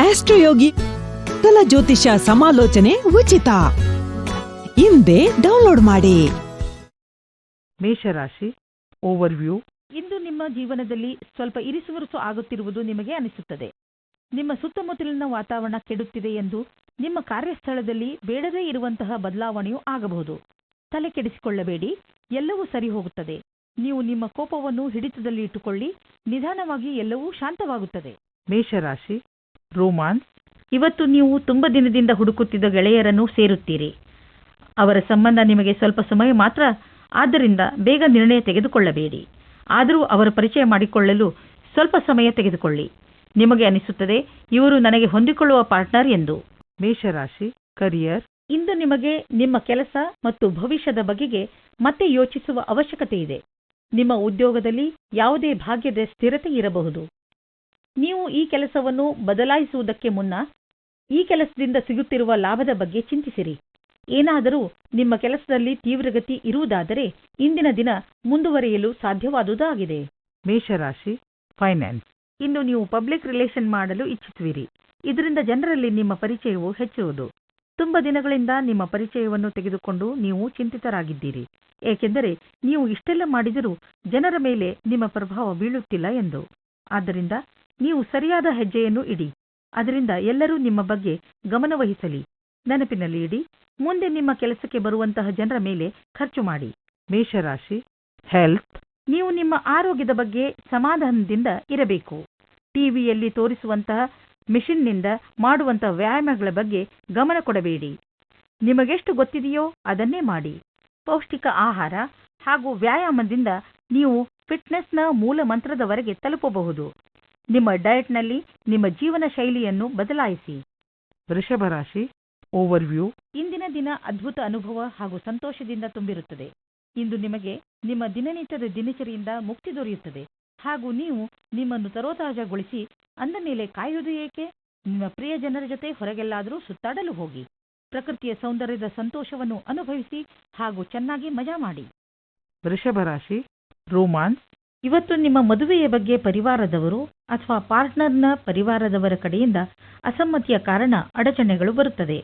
ಆಸ್ಟ್ರೋಯೋಗಿ ಕಲ ಜ್ಯೋತಿಷ ಸಮಾಲೋಚನೆ ಉಚಿತ. ಹಿಂದೆ ಡೌನ್ಲೋಡ್ ಮಾಡಿ. ಮೇಷರಾಶಿ ಓವರ್ವ್ಯೂ ಇಂದು ನಿಮ್ಮ ಜೀವನದಲ್ಲಿ ಸ್ವಲ್ಪ ಇರಿಸುವರುಸು ಆಗುತ್ತಿರುವುದು ನಿಮಗೆ ಅನಿಸುತ್ತದೆ. ನಿಮ್ಮ ಸುತ್ತಮುತ್ತಲಿನ ವಾತಾವರಣ ಕೆಡುತ್ತಿದೆ ಎಂದು ನಿಮ್ಮ ಕಾರ್ಯಸ್ಥಳದಲ್ಲಿ ಬೇಡದೇ ಇರುವಂತಹ ಬದಲಾವಣೆಯೂ ಆಗಬಹುದು. ತಲೆ ಕೆಡಿಸಿಕೊಳ್ಳಬೇಡಿ ಎಲ್ಲವೂ ಸರಿ ಹೋಗುತ್ತದೆ. ನೀವು ನಿಮ್ಮ ಕೋಪವನ್ನು ಹಿಡಿತದಲ್ಲಿ ಇಟ್ಟುಕೊಳ್ಳಿ ನಿಧಾನವಾಗಿ ಎಲ್ಲವೂ ಶಾಂತವಾಗುತ್ತದೆ. ಮೇಷರಾಶಿ ರೋಮಾನ್ಸ್ ಇವತ್ತು ನೀವು ತುಂಬ ದಿನದಿಂದ ಹುಡುಕುತ್ತಿದ್ದ ಗೆಳೆಯರನ್ನು ಸೇರುತ್ತೀರಿ. ಅವರ ಸಂಬಂಧ ನಿಮಗೆ ಸ್ವಲ್ಪ ಸಮಯ ಮಾತ್ರ ಆದ್ದರಿಂದ ಬೇಗ ನಿರ್ಣಯ ತೆಗೆದುಕೊಳ್ಳಬೇಡಿ. ಆದರೂ ಅವರ ಪರಿಚಯ ಮಾಡಿಕೊಳ್ಳಲು ಸ್ವಲ್ಪ ಸಮಯ ತೆಗೆದುಕೊಳ್ಳಿ. ನಿಮಗೆ ಅನಿಸುತ್ತದೆ ಇವರು ನನಗೆ ಹೊಂದಿಕೊಳ್ಳುವ ಪಾರ್ಟ್ನರ್ ಎಂದು. ಮೇಷರಾಶಿ ಕರಿಯರ್. ಇಂದು ನಿಮಗೆ ನಿಮ್ಮ ಕೆಲಸ ಮತ್ತು ಭವಿಷ್ಯದ ಬಗೆಗೆ ಮತ್ತೆ ಯೋಚಿಸುವ ಅವಶ್ಯಕತೆ ಇದೆ ನಿಮ್ಮ ಉದ್ಯೋಗದಲ್ಲಿ ಯಾವುದೇ ಭಾಗ್ಯದ ಸ್ಥಿರತೆ ಇರಬಹುದು. ನೀವು ಈ ಕೆಲಸವನ್ನು ಬದಲಾಯಿಸುವುದಕ್ಕೆ ಮುನ್ನ ಈ ಕೆಲಸದಿಂದ ಸಿಗುತ್ತಿರುವ ಲಾಭದ ಬಗ್ಗೆ ಚಿಂತಿಸಿರಿ. ಏನಾದರೂ ನಿಮ್ಮ ಕೆಲಸದಲ್ಲಿ ತೀವ್ರಗತಿ ಇರುವುದಾದರೆ ಇಂದಿನ ದಿನ ಮುಂದುವರಿಯಲು ಸಾಧ್ಯವಾದುದಾಗಿದೆ. ಮೇಷರಾಶಿ ಫೈನಾನ್ಸ್ ಇನ್ನು ನೀವು ಪಬ್ಲಿಕ್ ರಿಲೇಷನ್ ಮಾಡಲು ಇಚ್ಛಿಸುವಿರಿ. ಇದರಿಂದ ಜನರಲ್ಲಿ ನಿಮ್ಮ ಪರಿಚಯವು ಹೆಚ್ಚುವುದು. ತುಂಬ ದಿನಗಳಿಂದ ನಿಮ್ಮ ಪರಿಚಯವನ್ನು ತೆಗೆದುಕೊಂಡು ನೀವು ಚಿಂತಿತರಾಗಿದ್ದೀರಿ. ಏಕೆಂದರೆ ನೀವು ಇಷ್ಟೆಲ್ಲ ಮಾಡಿದರೂ ಜನರ ಮೇಲೆ ನಿಮ್ಮ ಪ್ರಭಾವ ಬೀಳುತ್ತಿಲ್ಲ ಎಂದು. ಆದ್ದರಿಂದ ನೀವು ಸರಿಯಾದ ಹೆಜ್ಜೆಯನ್ನು ಇಡಿ. ಅದರಿಂದ ಎಲ್ಲರೂ ನಿಮ್ಮ ಬಗ್ಗೆ ಗಮನವಹಿಸಲಿ. ನೆನಪಿನಲ್ಲಿ ಇಡಿ. ಮುಂದೆ ನಿಮ್ಮ ಕೆಲಸಕ್ಕೆ ಬರುವಂತಹ ಜನರ ಮೇಲೆ ಖರ್ಚು ಮಾಡಿ. ಮೇಷರಾಶಿ ಹೆಲ್ತ್ ನೀವು ನಿಮ್ಮ ಆರೋಗ್ಯದ ಬಗ್ಗೆ ಸಮಾಧಾನದಿಂದ ಇರಬೇಕು. ಟಿವಿಯಲ್ಲಿ ತೋರಿಸುವಂತಹ ಮಿಷನ್ನಿಂದ ಮಾಡುವಂತಹ ವ್ಯಾಯಾಮಗಳ ಬಗ್ಗೆ ಗಮನ ಕೊಡಬೇಡಿ. ನಿಮಗೆಷ್ಟು ಗೊತ್ತಿದೆಯೋ ಅದನ್ನೇ ಮಾಡಿ. ಪೌಷ್ಟಿಕ ಆಹಾರ ಹಾಗೂ ವ್ಯಾಯಾಮದಿಂದ ನೀವು ಫಿಟ್ನೆಸ್ನ ಮೂಲ ಮಂತ್ರದವರೆಗೆ ತಲುಪಬಹುದು. ನಿಮ್ಮ ಡಯಟ್ನಲ್ಲಿ ನಿಮ್ಮ ಜೀವನ ಶೈಲಿಯನ್ನು ಬದಲಾಯಿಸಿ. ವೃಷಭ ರಾಶಿ ಓವರ್ವ್ಯೂ ಇಂದಿನ ದಿನ ಅದ್ಭುತ ಅನುಭವ ಹಾಗೂ ಸಂತೋಷದಿಂದ ತುಂಬಿರುತ್ತದೆ. ಇಂದು ನಿಮಗೆ ನಿಮ್ಮ ದಿನನಿತ್ಯದ ದಿನಚರಿಯಿಂದ ಮುಕ್ತಿ ದೊರೆಯುತ್ತದೆ. ಹಾಗೂ ನೀವು ನಿಮ್ಮನ್ನು ತರೋತಾಜಗೊಳಿಸಿ ಅಂದ ಮೇಲೆ ಕಾಯುವುದು ಏಕೆ? ನಿಮ್ಮ ಪ್ರಿಯ ಜನರ ಜೊತೆ ಹೊರಗೆಲ್ಲಾದರೂ ಸುತ್ತಾಡಲು ಹೋಗಿ. ಪ್ರಕೃತಿಯ ಸೌಂದರ್ಯದ ಸಂತೋಷವನ್ನು ಅನುಭವಿಸಿ ಹಾಗೂ ಚೆನ್ನಾಗಿ ಮಜಾ ಮಾಡಿ. ವೃಷಭ ರಾಶಿ ರೋಮಾನ್ಸ್ ಇವತ್ತು ನಿಮ್ಮ ಮದುವೆಯ ಬಗ್ಗೆ ಪರಿವಾರದವರು ಅಥವಾ ಪಾರ್ಟ್ನರ್ನ ಪರಿವಾರದವರ ಕಡೆಯಿಂದ ಅಸಮ್ಮತಿಯ ಕಾರಣ ಅಡಚಣೆಗಳು ಬರುತ್ತದೆ.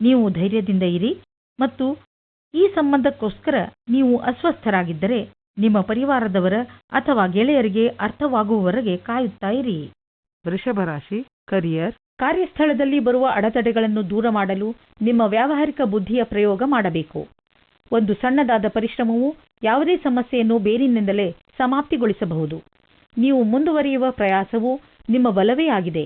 ನೀವು ಧೈರ್ಯದಿಂದ ಇರಿ ಮತ್ತು ಈ ಸಂಬಂಧಕ್ಕೋಸ್ಕರ ನೀವು ಅಸ್ವಸ್ಥರಾಗಿದ್ದರೆ ನಿಮ್ಮ ಪರಿವಾರದವರ ಅಥವಾ ಗೆಳೆಯರಿಗೆ ಅರ್ಥವಾಗುವವರೆಗೆ ಕಾಯುತ್ತಾ ಇರಿ. ವೃಷಭ ರಾಶಿ ಕರಿಯರ್. ಕಾರ್ಯಸ್ಥಳದಲ್ಲಿ ಬರುವ ಅಡೆತಡೆಗಳನ್ನು ದೂರ ಮಾಡಲು ನಿಮ್ಮ ವ್ಯಾವಹಾರಿಕ ಬುದ್ಧಿಯ ಪ್ರಯೋಗ ಮಾಡಬೇಕು. ಒಂದು ಸಣ್ಣದಾದ ಪರಿಶ್ರಮವು ಯಾವುದೇ ಸಮಸ್ಯೆಯನ್ನು ಬೇರಿನಿಂದಲೇ ಸಮಾಪ್ತಿಗೊಳಿಸಬಹುದು. ನೀವು ಮುಂದುವರಿಯುವ ಪ್ರಯಾಸವು ನಿಮ್ಮ ಬಲವೇ ಆಗಿದೆ.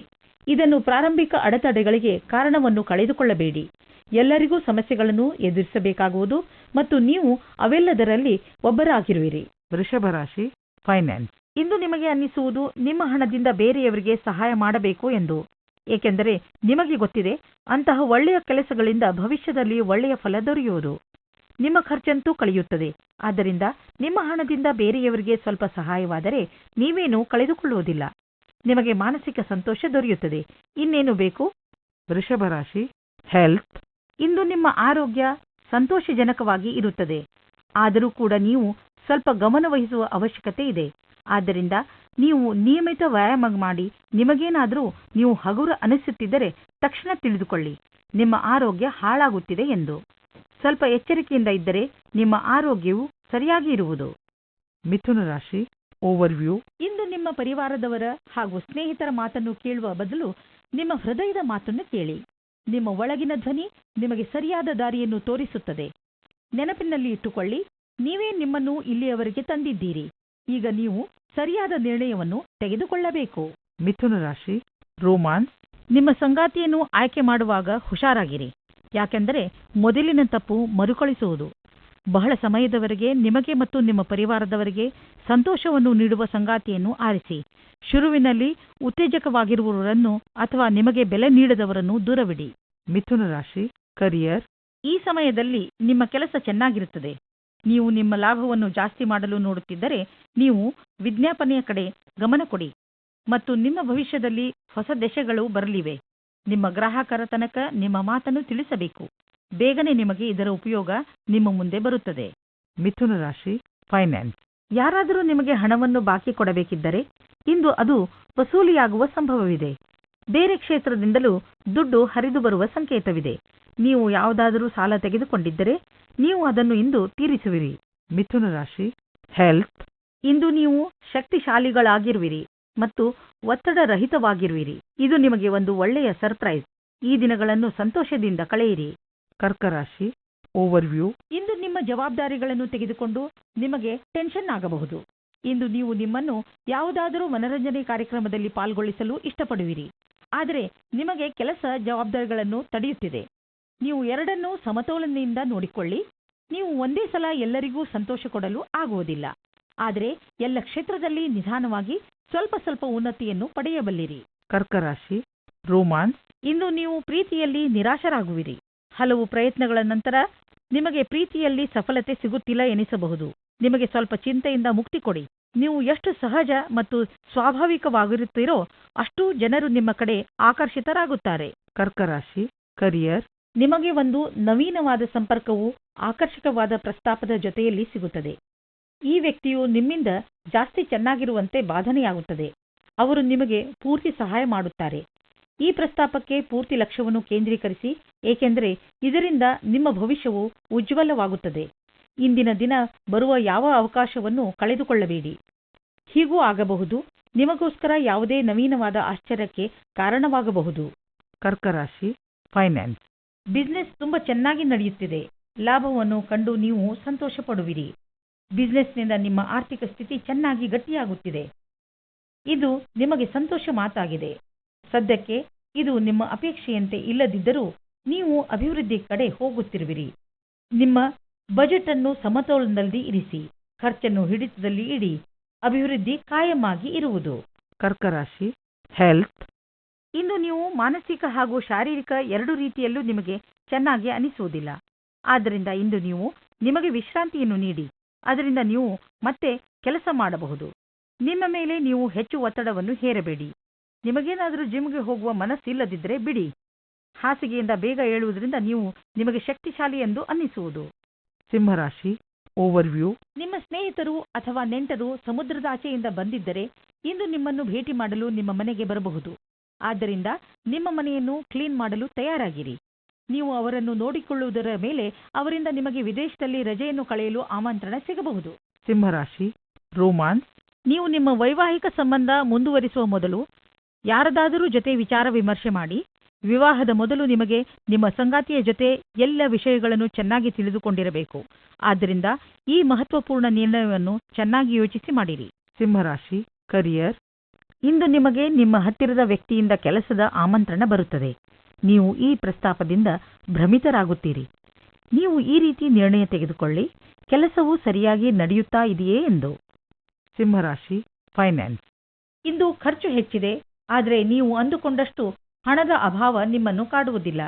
ಇದನ್ನು ಪ್ರಾರಂಭಿಕ ಅಡೆತಡೆಗಳಿಗೆ ಕಾರಣವನ್ನು ಕಳೆದುಕೊಳ್ಳಬೇಡಿ. ಎಲ್ಲರಿಗೂ ಸಮಸ್ಯೆಗಳನ್ನು ಎದುರಿಸಬೇಕಾಗುವುದು ಮತ್ತು ನೀವು ಅವೆಲ್ಲದರಲ್ಲಿ ಒಬ್ಬರಾಗಿರುವಿರಿ. ವೃಷಭ ರಾಶಿ ಫೈನಾನ್ಸ್ ಇಂದು ನಿಮಗೆ ಅನ್ನಿಸುವುದು ನಿಮ್ಮ ಹಣದಿಂದ ಬೇರೆಯವರಿಗೆ ಸಹಾಯ ಮಾಡಬೇಕು ಎಂದು. ಏಕೆಂದರೆ ನಿಮಗೆ ಗೊತ್ತಿದೆ ಅಂತಹ ಒಳ್ಳೆಯ ಕೆಲಸಗಳಿಂದ ಭವಿಷ್ಯದಲ್ಲಿ ಒಳ್ಳೆಯ ಫಲ ದೊರೆಯುವುದು. ನಿಮ್ಮ ಖರ್ಚಂತೂ ಕಳೆಯುತ್ತದೆ. ಆದ್ದರಿಂದ ನಿಮ್ಮ ಹಣದಿಂದ ಬೇರೆಯವರಿಗೆ ಸ್ವಲ್ಪ ಸಹಾಯವಾದರೆ ನೀವೇನೂ ಕಳೆದುಕೊಳ್ಳುವುದಿಲ್ಲ. ನಿಮಗೆ ಮಾನಸಿಕ ಸಂತೋಷ ದೊರೆಯುತ್ತದೆ. ಇನ್ನೇನು ಬೇಕು? ವೃಷಭ ರಾಶಿ ಹೆಲ್ತ್ ಇಂದು ನಿಮ್ಮ ಆರೋಗ್ಯ ಸಂತೋಷಜನಕವಾಗಿ ಇರುತ್ತದೆ. ಆದರೂ ಕೂಡ ನೀವು ಸ್ವಲ್ಪ ಗಮನವಹಿಸುವ ಅವಶ್ಯಕತೆ ಇದೆ. ಆದ್ದರಿಂದ ನೀವು ನಿಯಮಿತ ವ್ಯಾಯಾಮ ಮಾಡಿ ನಿಮಗೇನಾದರೂ ನೀವು ಹಗುರ ಅನಿಸುತ್ತಿದ್ದರೆ ತಕ್ಷಣ ತಿಳಿದುಕೊಳ್ಳಿ. ನಿಮ್ಮ ಆರೋಗ್ಯ ಹಾಳಾಗುತ್ತಿದೆ ಎಂದು. ಸ್ವಲ್ಪ ಎಚ್ಚರಿಕೆಯಿಂದ ಇದ್ದರೆ ನಿಮ್ಮ ಆರೋಗ್ಯವು ಸರಿಯಾಗಿ ಇರುವುದು. ಮಿಥುನ ರಾಶಿ ಓವರ್ವ್ಯೂ ಇಂದು ನಿಮ್ಮ ಪರಿವಾರದವರ ಹಾಗೂ ಸ್ನೇಹಿತರ ಮಾತನ್ನು ಕೇಳುವ ಬದಲು ನಿಮ್ಮ ಹೃದಯದ ಮಾತನ್ನು ಕೇಳಿ. ನಿಮ್ಮ ಒಳಗಿನ ಧ್ವನಿ ನಿಮಗೆ ಸರಿಯಾದ ದಾರಿಯನ್ನು ತೋರಿಸುತ್ತದೆ. ನೆನಪಿನಲ್ಲಿ ಇಟ್ಟುಕೊಳ್ಳಿ ನೀವೇ ನಿಮ್ಮನ್ನು ಇಲ್ಲಿಯವರೆಗೆ ತಂದಿದ್ದೀರಿ. ಈಗ ನೀವು ಸರಿಯಾದ ನಿರ್ಣಯವನ್ನು ತೆಗೆದುಕೊಳ್ಳಬೇಕು. ಮಿಥುನ ರಾಶಿ ರೋಮಾನ್ಸ್ ನಿಮ್ಮ ಸಂಗಾತಿಯನ್ನು ಆಯ್ಕೆ ಮಾಡುವಾಗ ಹುಷಾರಾಗಿರಿ. ಯಾಕೆಂದರೆ ಮೊದಲಿನ ತಪ್ಪು ಮರುಕಳಿಸುವುದು. ಬಹಳ ಸಮಯದವರೆಗೆ ನಿಮಗೆ ಮತ್ತು ನಿಮ್ಮ ಪರಿವಾರದವರಿಗೆ ಸಂತೋಷವನ್ನು ನೀಡುವ ಸಂಗಾತಿಯನ್ನು ಆರಿಸಿ. ಶುರುವಿನಲ್ಲಿ ಉತ್ತೇಜಕವಾಗಿರುವವರನ್ನು ಅಥವಾ ನಿಮಗೆ ಬೆಲೆ ನೀಡದವರನ್ನು ದೂರವಿಡಿ. ಮಿಥುನ ರಾಶಿ ಕರಿಯರ್ ಈ ಸಮಯದಲ್ಲಿ ನಿಮ್ಮ ಕೆಲಸ ಚೆನ್ನಾಗಿರುತ್ತದೆ. ನೀವು ನಿಮ್ಮ ಲಾಭವನ್ನು ಜಾಸ್ತಿ ಮಾಡಲು ನೋಡುತ್ತಿದ್ದರೆ ನೀವು ವಿಜ್ಞಾಪನೆಯ ಕಡೆ ಗಮನ ಕೊಡಿ. ಮತ್ತು ನಿಮ್ಮ ಭವಿಷ್ಯದಲ್ಲಿ ಹೊಸ ದೆಸೆಗಳು ಬರಲಿವೆ. ನಿಮ್ಮ ಗ್ರಾಹಕರ ತನಕ ನಿಮ್ಮ ಮಾತನ್ನು ತಿಳಿಸಬೇಕು. ಬೇಗನೆ ನಿಮಗೆ ಇದರ ಉಪಯೋಗ ನಿಮ್ಮ ಮುಂದೆ ಬರುತ್ತದೆ. ಮಿಥುನ ರಾಶಿ ಫೈನಾನ್ಸ್ ಯಾರಾದರೂ ನಿಮಗೆ ಹಣವನ್ನು ಬಾಕಿ ಕೊಡಬೇಕಿದ್ದರೆ ಇಂದು ಅದು ವಸೂಲಿಯಾಗುವ ಸಂಭವವಿದೆ. ಬೇರೆ ಕ್ಷೇತ್ರದಿಂದಲೂ ದುಡ್ಡು ಹರಿದು ಬರುವ ಸಂಕೇತವಿದೆ. ನೀವು ಯಾವುದಾದರೂ ಸಾಲ ತೆಗೆದುಕೊಂಡಿದ್ದರೆ ನೀವು ಅದನ್ನು ಇಂದು ತೀರಿಸುವಿರಿ. ಮಿಥುನ ರಾಶಿ ಹೆಲ್ತ್ ಇಂದು ನೀವು ಶಕ್ತಿಶಾಲಿಗಳಾಗಿರುವಿರಿ. ಮತ್ತು ಒತ್ತಡ ರಹಿತವಾಗಿರುವಿರಿ ಇದು ನಿಮಗೆ ಒಂದು ಒಳ್ಳೆಯ ಸರ್ಪ್ರೈಸ್. ಈ ದಿನಗಳನ್ನು ಸಂತೋಷದಿಂದ ಕಳೆಯಿರಿ. ಕರ್ಕರಾಶಿ ಓವರ್ವ್ಯೂ ಇಂದು ನಿಮ್ಮ ಜವಾಬ್ದಾರಿಗಳನ್ನು ತೆಗೆದುಕೊಂಡು ನಿಮಗೆ ಟೆನ್ಷನ್ ಆಗಬಹುದು. ಇಂದು ನೀವು ನಿಮ್ಮನ್ನು ಯಾವುದಾದರೂ ಮನರಂಜನೆ ಕಾರ್ಯಕ್ರಮದಲ್ಲಿ ಪಾಲ್ಗೊಳಿಸಲು ಇಷ್ಟಪಡುವಿರಿ. ಆದರೆ ನಿಮಗೆ ಕೆಲಸ ಜವಾಬ್ದಾರಿಗಳನ್ನು ತಡೆಯುತ್ತಿದೆ. ನೀವು ಎರಡನ್ನೂ ಸಮತೋಲನೆಯಿಂದ ನೋಡಿಕೊಳ್ಳಿ. ನೀವು ಒಂದೇ ಸಲ ಎಲ್ಲರಿಗೂ ಸಂತೋಷ ಕೊಡಲು ಆಗುವುದಿಲ್ಲ. ಆದರೆ ಎಲ್ಲ ಕ್ಷೇತ್ರದಲ್ಲಿ ನಿಧಾನವಾಗಿ ಸ್ವಲ್ಪ ಸ್ವಲ್ಪ ಉನ್ನತಿಯನ್ನು ಪಡೆಯಬಲ್ಲಿರಿ. ಕರ್ಕರಾಶಿ ರೋಮಾನ್ಸ್ ಇಂದು ನೀವು ಪ್ರೀತಿಯಲ್ಲಿ ನಿರಾಶರಾಗುವಿರಿ. ಹಲವು ಪ್ರಯತ್ನಗಳ ನಂತರ ನಿಮಗೆ ಪ್ರೀತಿಯಲ್ಲಿ ಸಫಲತೆ ಸಿಗುತ್ತಿಲ್ಲ ಎನಿಸಬಹುದು. ನಿಮಗೆ ಸ್ವಲ್ಪ ಚಿಂತೆಯಿಂದ ಮುಕ್ತಿ ಕೊಡಿ. ನೀವು ಎಷ್ಟು ಸಹಜ ಮತ್ತು ಸ್ವಾಭಾವಿಕವಾಗಿರುತ್ತೀರೋ ಅಷ್ಟು ಜನರು ನಿಮ್ಮ ಕಡೆ ಆಕರ್ಷಿತರಾಗುತ್ತಾರೆ. ಕರ್ಕರಾಶಿ ಕರಿಯರ್. ನಿಮಗೆ ಒಂದು ನವೀನವಾದ ಸಂಪರ್ಕವು ಆಕರ್ಷಕವಾದ ಪ್ರಸ್ತಾಪದ ಜೊತೆಯಲ್ಲಿ ಸಿಗುತ್ತದೆ. ಈ ವ್ಯಕ್ತಿಯು ನಿಮ್ಮಿಂದ ಜಾಸ್ತಿ ಚೆನ್ನಾಗಿರುವಂತೆ ಬಾಧನೆಯಾಗುತ್ತದೆ. ಅವರು ನಿಮಗೆ ಪೂರ್ತಿ ಸಹಾಯ ಮಾಡುತ್ತಾರೆ. ಈ ಪ್ರಸ್ತಾಪಕ್ಕೆ ಪೂರ್ತಿ ಲಕ್ಷ್ಯವನ್ನು ಕೇಂದ್ರೀಕರಿಸಿ ಏಕೆಂದರೆ ಇದರಿಂದ ನಿಮ್ಮ ಭವಿಷ್ಯವು ಉಜ್ವಲವಾಗುತ್ತದೆ. ಇಂದಿನ ದಿನ ಬರುವ ಯಾವ ಅವಕಾಶವನ್ನು ಕಳೆದುಕೊಳ್ಳಬೇಡಿ. ಹೀಗೂ ಆಗಬಹುದು. ನಿಮಗೋಸ್ಕರ ಯಾವುದೇ ನವೀನವಾದ ಆಶ್ಚರ್ಯಕ್ಕೆ ಕಾರಣವಾಗಬಹುದು. ಕರ್ಕರಾಶಿ ಫೈನಾನ್ಸ್. ಬಿಸ್ನೆಸ್ ತುಂಬಾ ಚೆನ್ನಾಗಿ ನಡೆಯುತ್ತಿದೆ. ಲಾಭವನ್ನು ಕಂಡು ನೀವು ಸಂತೋಷ ಪಡುವಿರಿ ಬಿಸ್ನೆಸ್ನಿಂದ ನಿಮ್ಮ ಆರ್ಥಿಕ ಸ್ಥಿತಿ ಚೆನ್ನಾಗಿ ಗಟ್ಟಿಯಾಗುತ್ತಿದೆ. ಇದು ನಿಮಗೆ ಸಂತೋಷ ಮಾತಾಗಿದೆ. ಸದ್ಯಕ್ಕೆ ಇದು ನಿಮ್ಮ ಅಪೇಕ್ಷೆಯಂತೆ ಇಲ್ಲದಿದ್ದರೂ ನೀವು ಅಭಿವೃದ್ಧಿ ಕಡೆ ಹೋಗುತ್ತಿರುವಿರಿ. ನಿಮ್ಮ ಬಜೆಟ್ ಅನ್ನು ಸಮತೋಲನದಲ್ಲಿ ಇರಿಸಿ ಖರ್ಚನ್ನು ಹಿಡಿತದಲ್ಲಿ ಇಡಿ ಅಭಿವೃದ್ಧಿ ಕಾಯಮಾಗಿ ಇರುವುದು. ಕರ್ಕರಾಶಿ ಹೆಲ್ತ್ ಇಂದು ನೀವು ಮಾನಸಿಕ ಹಾಗೂ ಶಾರೀರಿಕ ಎರಡು ರೀತಿಯಲ್ಲೂ ನಿಮಗೆ ಚೆನ್ನಾಗಿ ಅನಿಸುವುದಿಲ್ಲ. ಆದ್ದರಿಂದ ಇಂದು ನೀವು ನಿಮಗೆ ವಿಶ್ರಾಂತಿಯನ್ನು ನೀಡಿ. ಅದರಿಂದ ನೀವು ಮತ್ತೆ ಕೆಲಸ ಮಾಡಬಹುದು. ನಿಮ್ಮ ಮೇಲೆ ನೀವು ಹೆಚ್ಚು ಒತ್ತಡವನ್ನು ಹೇರಬೇಡಿ. ನಿಮಗೇನಾದರೂ ಜಿಮ್ಗೆ ಹೋಗುವ ಮನಸ್ಸಿಲ್ಲದಿದ್ದರೆ ಬಿಡಿ. ಹಾಸಿಗೆಯಿಂದ ಬೇಗ ಏಳುವುದರಿಂದ ನೀವು ನಿಮಗೆ ಶಕ್ತಿಶಾಲಿ ಎಂದು ಅನ್ನಿಸುವುದು. ಸಿಂಹರಾಶಿ ಓವರ್ವ್ಯೂ ನಿಮ್ಮ ಸ್ನೇಹಿತರು ಅಥವಾ ನೆಂಟರು ಸಮುದ್ರದಾಚೆಯಿಂದ ಬಂದಿದ್ದರೆ ಇಂದು ನಿಮ್ಮನ್ನು ಭೇಟಿ ಮಾಡಲು ನಿಮ್ಮ ಮನೆಗೆ ಬರಬಹುದು. ಆದ್ದರಿಂದ ನಿಮ್ಮ ಮನೆಯನ್ನು ಕ್ಲೀನ್ ಮಾಡಲು ತಯಾರಾಗಿರಿ. ನೀವು ಅವರನ್ನು ನೋಡಿಕೊಳ್ಳುವುದರ ಮೇಲೆ ಅವರಿಂದ ನಿಮಗೆ ವಿದೇಶದಲ್ಲಿ ರಜೆಯನ್ನು ಕಳೆಯಲು ಆಮಂತ್ರಣ ಸಿಗಬಹುದು. ಸಿಂಹರಾಶಿ ರೋಮಾನ್ಸ್. ನೀವು ನಿಮ್ಮ ವೈವಾಹಿಕ ಸಂಬಂಧ ಮುಂದುವರಿಸುವ ಮೊದಲು ಯಾರದಾದರೂ ಜೊತೆ ವಿಚಾರ ವಿಮರ್ಶೆ ಮಾಡಿ ವಿವಾಹದ ಮೊದಲು ನಿಮಗೆ ನಿಮ್ಮ ಸಂಗಾತಿಯ ಜೊತೆ ಎಲ್ಲ ವಿಷಯಗಳನ್ನು ಚೆನ್ನಾಗಿ ತಿಳಿದುಕೊಂಡಿರಬೇಕು. ಆದ್ದರಿಂದ ಈ ಮಹತ್ವಪೂರ್ಣ ನಿರ್ಣಯವನ್ನು ಚೆನ್ನಾಗಿ ಯೋಚಿಸಿ ಮಾಡಿರಿ. ಸಿಂಹರಾಶಿ ಕರಿಯರ್ ಇಂದು ನಿಮಗೆ ನಿಮ್ಮ ಹತ್ತಿರದ ವ್ಯಕ್ತಿಯಿಂದ ಕೆಲಸದ ಆಮಂತ್ರಣ ಬರುತ್ತದೆ. ನೀವು ಈ ಪ್ರಸ್ತಾಪದಿಂದ ಭ್ರಮಿತರಾಗುತ್ತೀರಿ. ನೀವು ಈ ರೀತಿ ನಿರ್ಣಯ ತೆಗೆದುಕೊಳ್ಳಿ ಕೆಲಸವು ಸರಿಯಾಗಿ ನಡೆಯುತ್ತಾ ಇದೆಯೇ ಎಂದು. ಸಿಂಹರಾಶಿ ಫೈನಾನ್ಸ್ ಇಂದು ಖರ್ಚು ಹೆಚ್ಚಿದೆ ಆದರೆ ನೀವು ಅಂದುಕೊಂಡಷ್ಟು ಹಣದ ಅಭಾವ ನಿಮ್ಮನ್ನು ಕಾಡುವುದಿಲ್ಲ.